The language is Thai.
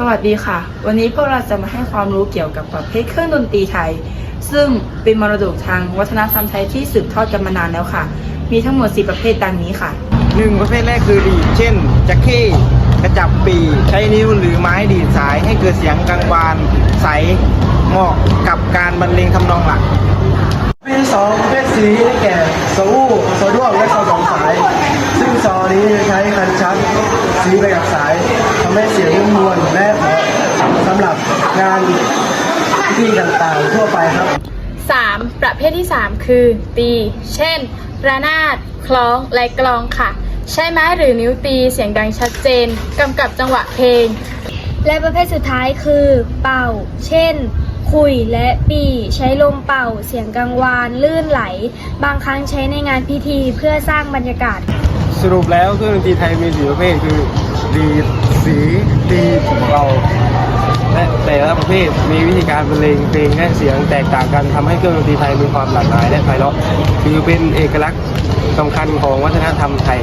สวัสดีค่ะ วันนี้พวกเราจะมาให้ความรู้เกี่ยวกับประเภทเครื่องดนตรีไทย ซึ่งเป็นมรดกทางวัฒนธรรมไทยที่สืบทอดกันมานานแล้วค่ะ มีทั้งหมด 4 ประเภทดังนี้ค่ะหนึ่งประเภทแรกคือดีดเช่นจักเข้กระจับปี ใช้นิ้วหรือไม้ดีดสายให้เกิดเสียงกังวาน ใสเหมาะกับการบรรเลงทำนองหลักประเภทที่สองประเภทสีได้แก่โซอู้โซด้วงและโซสองสาย ซึ่งซอนี้จะใช้คันชักสีไปกับสายทำให้เสียง งานพิธีต่างๆทั่วไปครับ 3. ประเภทที่ 3 คือ ตี เช่น ระนาด คล้อง และกลองค่ะ ใช้ไม้หรือนิ้วตีเสียงดังชัดเจน กำกับจังหวะเพลง และประเภทสุดท้ายคือ เป่า เช่น คุยและปีใช้ลมเป่า เสียงกังวาน ลื่นไหล บางครั้งใช้ในงานพิธีเพื่อสร้างบรรยากาศ สรุปแล้วเครื่องดนตรีไทยมีสี่ประเภทคือ ดีดสี ตีเบา เภท มีวิธีการบรรเลงเพลงและเสียงแตกต่างกันทำให้เครื่องดนตรีไทยมีความหลากหลายและไพเราะถือเป็นเอกลักษณ์สำคัญของวัฒนธรรมไทย